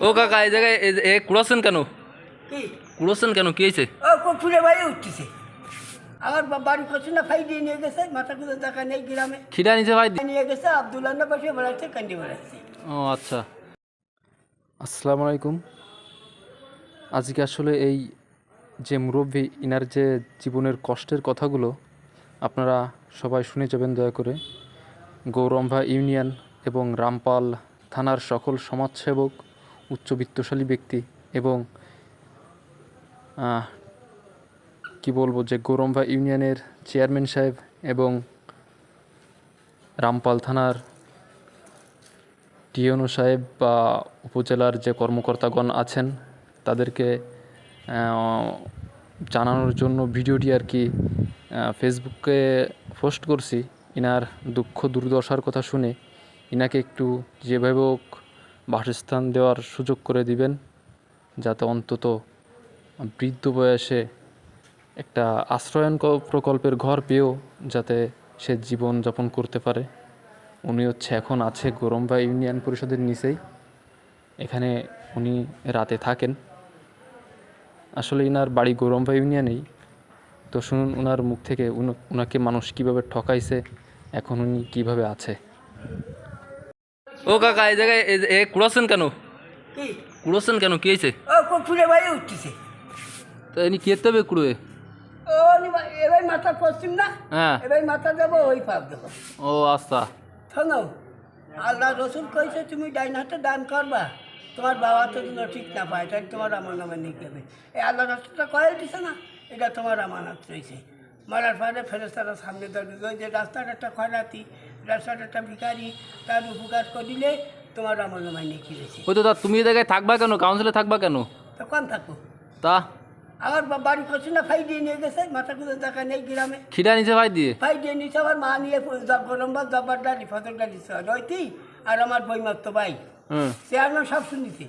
ও কাকা এই জায়গায় এ- কুড়াচ্ছেন কেন? কি? কুড়াচ্ছেন কেন? কি হয়েছে? ও কুকুরে বাড়ি উঠতেছে। আমার বা- বাড়ি না ফাই দিয়ে নিয়ে গেছে মাথা কুদে দেখা নেই গ্রামে। খিদা নিচে ভাই? নিয়ে গেছে আবদুল্লাহ না পাশে বেড়াচ্ছে কান্দি বেড়াচ্ছে ও আচ্ছা। আসসালামু আলাইকুম। আজকে আসলে এই যে মুরব্বী ইনার যে জীবনের কষ্টের কথাগুলো আপনারা সবাই শুনে যাবেন দয়া করে। গৌরম্ভা ইউনিয়ন এবং রামপাল থানার সকল সমাজসেবক উচ্চবিত্তশালী ব্যক্তি এবং কি বলব যে গৌরম্ভা ইউনিয়নের চেয়ারম্যান সাহেব এবং রামপাল থানার টিএনও সাহেব বা উপজেলার যে কর্মকর্তাগণ আছেন, তাদেরকে জানানোর জন্য ভিডিওটি আর কি ফেসবুকে পোস্ট করছি। ইনার দুঃখ দুর্দশার কথা শুনে ইনাকে একটু যেভাবে হোক বাসস্থান দেওয়ার সুযোগ করে দিবেন, যাতে অন্তত বৃদ্ধ বয়সে একটা আশ্রয়ন প্রকল্পের ঘর পেয়েও যাতে সে জীবন যাপন করতে পারে। উনি হচ্ছে এখন আছে গরম্বা ইউনিয়ন পরিষদের নিচেই। এখানে উনি রাতে থাকেন। আসলে ইনার বাড়ি গরম্বা ইউনিয়নেই। তো শুনুন ওনার মুখ থেকে উন- ওনাকে মানুষ কীভাবে ঠকাইছে, এখন উনি কীভাবে আছে? ও কাকা এই জায়গায় এ কুড়াচ্ছেন কেন? কি? কুড়াচ্ছেন কেন? কি হয়েছে? ও বাড়ি উঠতেছে। তো ইনি কি হবে কুড়ুয়ে? ও এবার মাথা পশ্চিম না? হ্যাঁ। এবার মাথা দেবো ওই পাপ দেবো। ও আচ্ছা। শোনো আল্লাহ রসুল কইছে তুমি ডাইন হাতে দান করবা। তোমার বাবা তো যেন ঠিক না পায় তাই তোমার আমার নামে নিয়ে এই আল্লাহ রাস্তাটা কয়ে দিছে না এটা তোমার আমানত রয়েছে মারার পরে ফেরস্তারা সামনে দাঁড়িয়ে যে রাস্তার একটা রাস্তার একটা তার উপকার করিলে তোমার আমার নামে নিয়ে গেছে ওই তো তা তুমি এই জায়গায় থাকবা কেন? কাউন্সিলে থাকবা কেন? তো কোন থাকো। তা? আমার বাড়ি করছে না ফাই দিয়ে নিয়ে গেছে মাথা কুদে দেখা নেই গ্রামে। খিদা নিচে ভাই দিয়ে? ভাই দিয়ে নিচ্ছে আমার মা নিয়ে গরম বা জব্বার ডালি ফসল ডালি রয়তি আর আমার বইমাত্র ভাই। চেয়ারম্যান সব শুনেছি।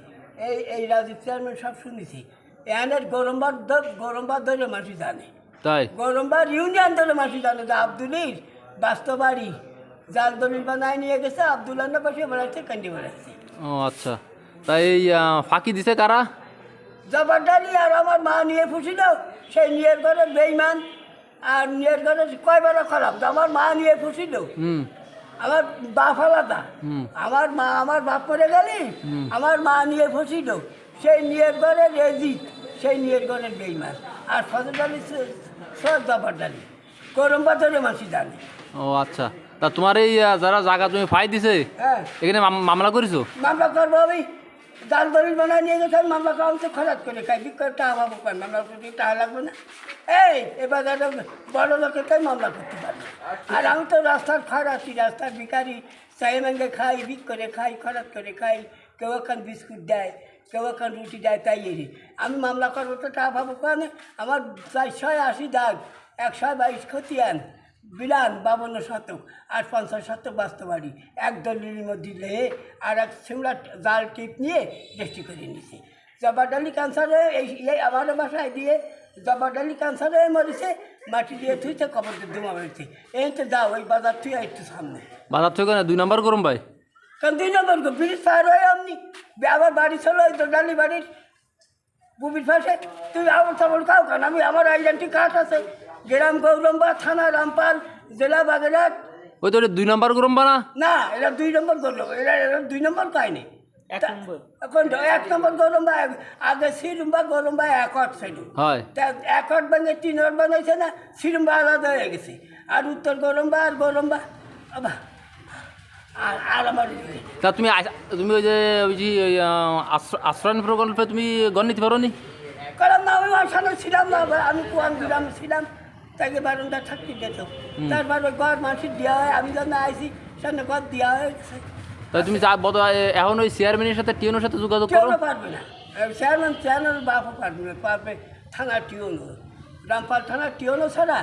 এই এই রাজীব চেয়ারম্যান সব শুনেছি। এনের গরমবার গরমবার ধরে মাসি জানে তাই? গরমবার ইউনিয়ন ধরে মাসি জানে যে আব্দুলির বাস্তবাড়ি। বানায় নিয়ে গেছে আবদুল্লাহ না পাশে বেড়াচ্ছে কান্দি বেড়াচ্ছে ও আচ্ছা। তাই ফাঁকি দিছে কারা? জবরদারি আর আমার মা নিয়ে ফুসিল সেই ঘরে বেইমান আর ঘরে কয়বার খারাপ আমার মা নিয়ে ফুসিল। আমার বাপ আলাদা। আমার মা আমার বাপ করে গেলি আমার মা নিয়ে ফসিল। সেই নিয়ের ঘরে রেজিত সেই নিয়ের ঘরে বেইমান আর ফজল আলী সব জবরদারি গরম পাথরে মাসি জানে। ও আচ্ছা। তা তোমার এই যারা জায়গা তুমি ফাই দিছে হ্যাঁ। এখানে মামলা করেছ? মামলা করব আমি। জাল দলিল বানায় নিয়ে গেছে মামলা করলাম তো খরাত করে খাই বিক্রি টাকা পাবো কয় মামলা করতে টাকা লাগবে না? এই এবার একটা বড় লোকের তাই মামলা করতে পারবে। আর আমি তো রাস্তার খরাতি রাস্তার ভিখারি। চাই মাঙ্গে খাই বিক করে খাই খরাত করে খাই। কেউ এখন বিস্কুট দেয় কেউ এখন রুটি দেয় তাই এরি আমি মামলা করব তো টাকা পাবো কেন আমার ছয় আশি দাগ একশো বাইশ খতিয়ান বিলান বাবন্ন শতক আর পঞ্চাশ শতক বাস্তবাড়ি। এক দলির মধ্যে লেহে আর এক সিমলা জাল টিপ নিয়ে দৃষ্টি করে নিছে জবারডালি ক্যান্সারে এই এই আমার বাসায় দিয়ে জবারডালি ক্যান্সারে মরেছে মাটি দিয়ে থুইছে কবর দিয়ে ধুমা বেড়েছে এই তো যাও ওই বাজার তুই একটু সামনে। বাজার না দুই নম্বর গরম ভাই? কারণ দুই নম্বর ব্রিজ পার হয়ে আপনি। আমার বাড়ি ছিল ওই দোডালি বাড়ির। বুবির পাশে। তুই আমার সাবল খাও কেন? আমি আমার আইডেন্টি কার্ড আছে। গ্রাম গৌরম্বা থানা রামপাল জেলা বাগেরহাট। ওই তো ওটা দুই নম্বর গরম বানা না এটা দুই নম্বর করল এরা এরা দুই নম্বর কাহিনি। এখন এক নম্বর গরম্বা আগে সিরুম্বা গরম্বা একট ছিল। হয়। তা একট ভেঙে তিন অট বানাইছে না সিরুম্বা আলাদা হয়ে গেছে। আর উত্তর গরম্বা আর গরম্বা আবা, আর আর আমার তা তুমি তুমি ওই যে ওই যে ওই, আহ, আশ্র- আশ্রয়ণ প্রকল্পে তুমি গণ নিতে পারো নি কারণ না আমি আসানো ছিলাম না আমি কুয়ান গ্রামে ছিলাম। তাকে বারণটা থাকতে যেত তারপর ওই ঘর মানুষের দেওয়া হয় আমি যখন আইসি সেখানে ঘর দেওয়া হয়ে তাই তুমি যা বদ এখন ওই চেয়ারম্যানের সাথে টিএনের সাথে যোগাযোগ করো। পারবে না। চেয়ারম্যান চেয়ারম্যান বাপও পারবে না পারবে থানা টিওনো রামপাল থানা টিওনো ছাড়া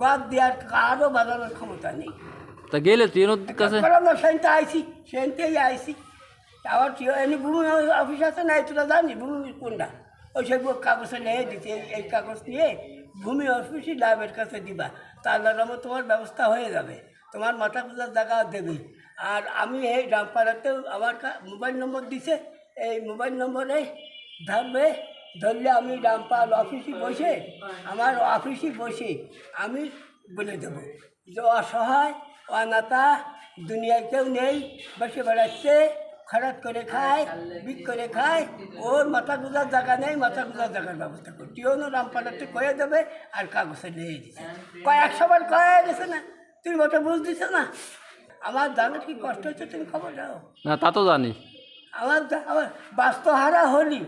ঘর দেওয়ার কারও বাজানোর ক্ষমতা নেই। তা গেলে টিএনের কাছে না সেনতে আইসি সেনতেই আইসি আবার টিও এমনি ভূমি অফিস আছে না তোরা জানি ভূমি কোনটা? ওই সব কাগজে নিয়ে দিতে এই কাগজ নিয়ে ভূমি অফিসই লাভের কাছে দিবা। তাহলে রকম তোমার ব্যবস্থা হয়ে যাবে। তোমার মাথা পূজার জায়গা দেবে। আর আমি এই রামপাড়াতেও আমার মোবাইল নম্বর দিছে। এই মোবাইল নম্বরে ধরবে। ধরলে আমি রামপাল অফিসে বসে, আমার অফিসে বসে আমি বলে দেবো যে অসহায়, অনাথা, দুনিয়ায় কেউ নেই, বসে বেড়াচ্ছে। খরচ করে খায় বিক করে খায় ওর মাথা গুজার জায়গা নেই মাথা গুজার জায়গার ব্যবস্থা করি। তুইও না রামপালাতে কয়ে দেবে আর কাগজে নিয়ে দিচ্ছে কয়েকশো বার কয়ে গেছে না তুই ওটা বুঝ দিছ না? আমার জানো কি কষ্ট হচ্ছে তুমি খবর দাও। না তা তো জানি। আমার আমার বাস্তহারা হলি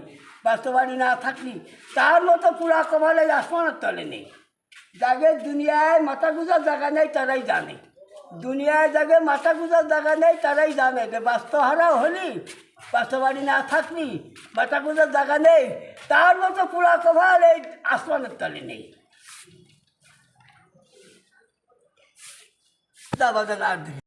বাস্তবাড়ি না থাকলি তার মতো পুরা কমালে আসমানের তলে নেই। যাদের দুনিয়ায় মাথা গুজার জায়গা নেই তারাই জানে। দুনিয়ায় যাবে, মাথা গুজার জায়গা নেই, তারাই জানে যে বাস্তহারা হলি বাস্তবাড়ি না থাকলি, মাথা গুজার জায়গা নেই। তার মতো পুরা কভার এই আসমানের তলে নেই। দাবা দাদা আর